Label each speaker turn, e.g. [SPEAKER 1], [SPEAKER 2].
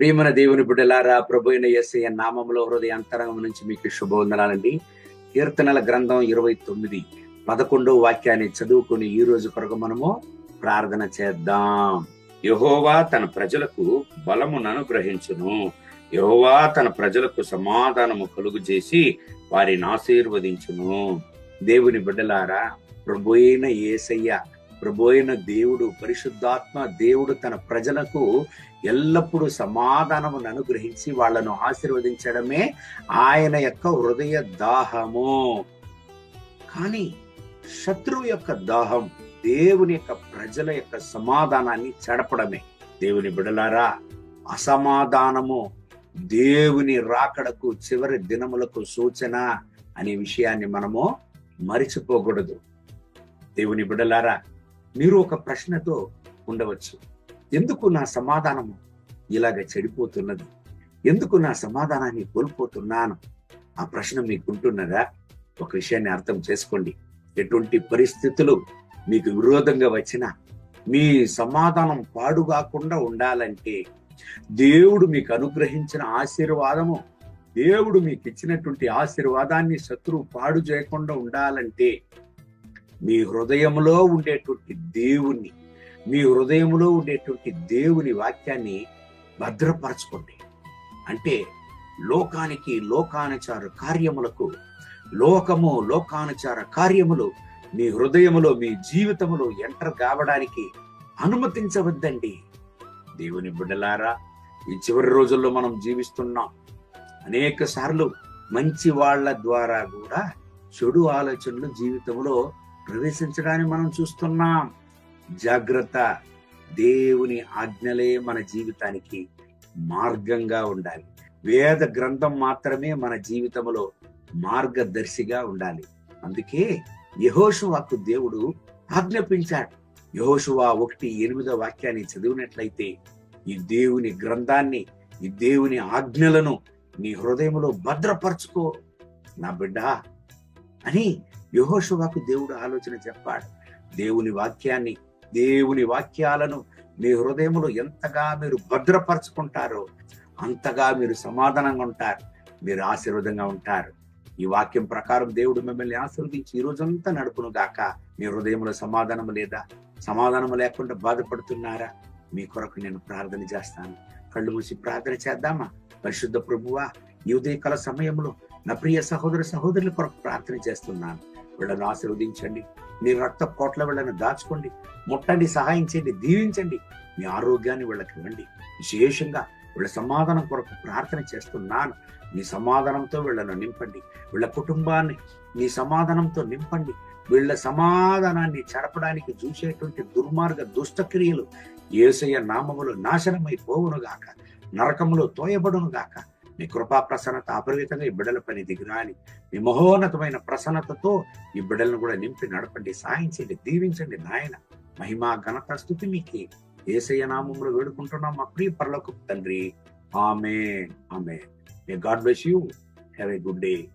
[SPEAKER 1] ప్రియమన దేవుని బిడ్డలారా ప్రభు అయిన యేసయ్య నామంలో హృదయ అంతరంగం నుంచి మీకు శుభవందనాలండి. కీర్తనల గ్రంథం ఇరవై తొమ్మిది పదకొండో వాక్యాన్ని చదువుకుని ఈ రోజు కొరకు మనము ప్రార్థన చేద్దాం. యహోవా తన ప్రజలకు బలమును అనుగ్రహించును. యహోవా తన ప్రజలకు సమాధానము కలుగు చేసి వారిని ఆశీర్వదించును. దేవుని బిడ్డలారా ప్రభు అయిన యేసయ్య ప్రభు అయిన దేవుడు పరిశుద్ధాత్మ దేవుడు తన ప్రజలకు ఎల్లప్పుడూ సమాధానమును అనుగ్రహించి వాళ్ళను ఆశీర్వదించడమే ఆయన యొక్క హృదయ దాహము. కానీ శత్రువు యొక్క దాహం దేవుని యొక్క ప్రజల యొక్క సమాధానాన్ని చెడపడమే. దేవుని బిడలారా అసమాధానము దేవుని రాకడకు చివరి దినములకు సూచన అనే విషయాన్ని మనము మరిచిపోకూడదు. దేవుని బిడలారా మీరు ఒక ప్రశ్నతో ఉండవచ్చు. ఎందుకు నా సమాధానము ఇలాగ చెడిపోతున్నది? ఎందుకు నా సమాధానాన్ని కోల్పోతున్నాను? ఆ ప్రశ్న మీకుంటున్నదా? ఒక విషయాన్ని అర్థం చేసుకోండి. ఎటువంటి పరిస్థితులు మీకు విరోధంగా వచ్చినా మీ సమాధానం పాడుగాకుండా ఉండాలంటే దేవుడు మీకు అనుగ్రహించిన ఆశీర్వాదము దేవుడు మీకు ఇచ్చినటువంటి ఆశీర్వాదాన్ని శత్రువు పాడు చేయకుండా ఉండాలంటే మీ హృదయంలో ఉండేటువంటి దేవుణ్ణి మీ హృదయంలో ఉండేటువంటి దేవుని వాక్యాన్ని భద్రపరచుకోండి. అంటే లోకానికి లోకానుచార కార్యములకు లోకము లోకానుచార కార్యములు మీ హృదయములో మీ జీవితములో ఎంటర్ కావడానికి అనుమతించవద్దండి. దేవుని బిడ్డలారా ఈ చివరి రోజుల్లో మనం జీవిస్తున్నాం. అనేక సార్లు మంచి వాళ్ళ ద్వారా కూడా చెడు ఆలోచనలు జీవితంలో ప్రవేశించడాన్ని మనం చూస్తున్నాం. జాగ్రత్త. దేవుని ఆజ్ఞలే మన జీవితానికి మార్గంగా ఉండాలి. వేద గ్రంథం మాత్రమే మన జీవితంలో మార్గదర్శిగా ఉండాలి. అందుకే యహోషువాకు దేవుడు ఆజ్ఞాపించాడు. యహోషువా ఒకటి ఎనిమిదో వాక్యాన్ని చదివినట్లయితే ఈ దేవుని గ్రంథాన్ని ఈ దేవుని ఆజ్ఞలను నీ హృదయంలో భద్రపరచుకో. నా బిడ్డ అని యహోశువాకు దేవుడు ఆలోచన చెప్పాడు. దేవుని వాక్యాన్ని దేవుని వాక్యాలను మీ హృదయంలో ఎంతగా మీరు భద్రపరచుకుంటారో అంతగా మీరు సమాధానంగా ఉంటారు మీరు ఆశీర్వాదంగా ఉంటారు. ఈ వాక్యం ప్రకారం దేవుడు మిమ్మల్ని ఆశీర్వదించి ఈ రోజంతా నడుపును గాక. మీ హృదయంలో సమాధానం లేదా? సమాధానం లేకుండా బాధపడుతున్నారా? మీ కొరకు నేను ప్రార్థన చేస్తాను. కళ్ళు మూసి ప్రార్థన చేద్దామా? పరిశుద్ధ ప్రభువా ఈ ఉదయకాల సమయంలో నా ప్రియ సహోదర సహోదరుల కొరకు ప్రార్థన చేస్తున్నాను. వీళ్ళను ఆశీర్వదించండి. మీ రక్త కోట్ల వీళ్ళను దాచుకోండి. ముట్టండి సహాయం చేయండి దీవించండి. మీ ఆరోగ్యాన్ని వీళ్ళకి ఇవ్వండి. విశేషంగా వీళ్ళ సమాధానం కొరకు ప్రార్థన చేస్తున్నాను. మీ సమాధానంతో వీళ్ళను నింపండి. వీళ్ళ కుటుంబాన్ని మీ సమాధానంతో నింపండి. వీళ్ళ సమాధానాన్ని చెడపడానికి చూసేటువంటి దుర్మార్గ దుష్టక్రియలు ఏసయ్య నామములు నాశనమైపోవును గాక నరకములో తోయబడును గాక మీ కృపా ప్రసన్నత అపరిమితంగా ఈ బిడ్డల పని దిగురాని మీ మహోన్నతమైన ప్రసన్నతతో ఈ బిడ్డలను కూడా నింపి నడపండి సాయం చేయండి దీవించండి నాయన. మహిమా ఘనత స్థుతి మీకే. ఏసయ్య నామంలో వేడుకుంటున్నాం మా ప్రియ పరలోక తండ్రి. ఆమె ఆమె may God bless you have a good day